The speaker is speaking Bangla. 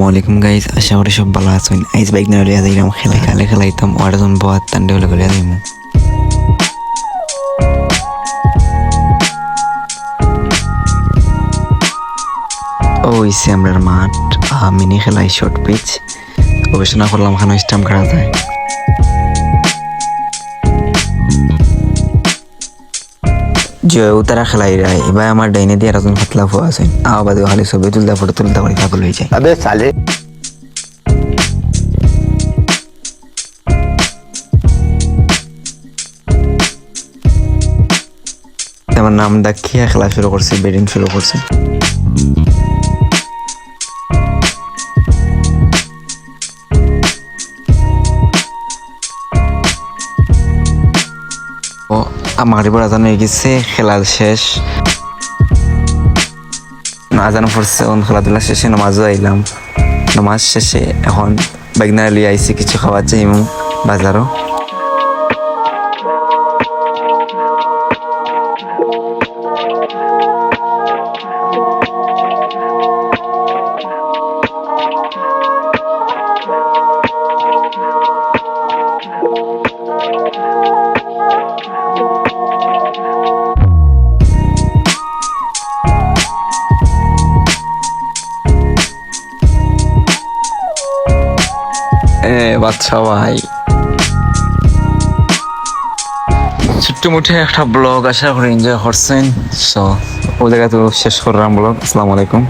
ওয়ালাইকুম গাইজ আশা করি সব ভালো আছেন। আইস বাইক না লিয়া দিলাম খেলে খেলে খেলাইতাম ওয়ার জন বহাত তান্ডে হলে গলিয়া দিমু ওইসে আমরার মাঠ মিনি খেলাই শর্ট পিচ গবেষণা করলাম, খানো স্টাম্প করা যায় যে উতারা খেলাই রায় এবার আমার ডাইনে দিয়ে রাজন হাতলা ফুয়া আছে। আবাদ হালে ছবি তুলদা ফটো তুলদা করে পাগল হয়ে যায়। আবে সালে। আমার নাম ডাকিয়া খেলা শুরু করছে বেডিং শুরু করছে। এবার আজান হয়ে গেছে খেলা শেষ। আজান পড়ছে অন খেলাধুলা শেষে নামাজও আইলাম। নামাজ শেষে এখন বেগনা লিয়ে আইসি, কিছু খাওয়ার চাইমু বাজারও। এ বাচ্চা ভাই। ছোট্ট মুঠে একটা ব্লগ আশা করে এনজয় করছেন সো ওই জায়গায় তো শেষ করলাম ব্লগ আসসালামু আলাইকুম।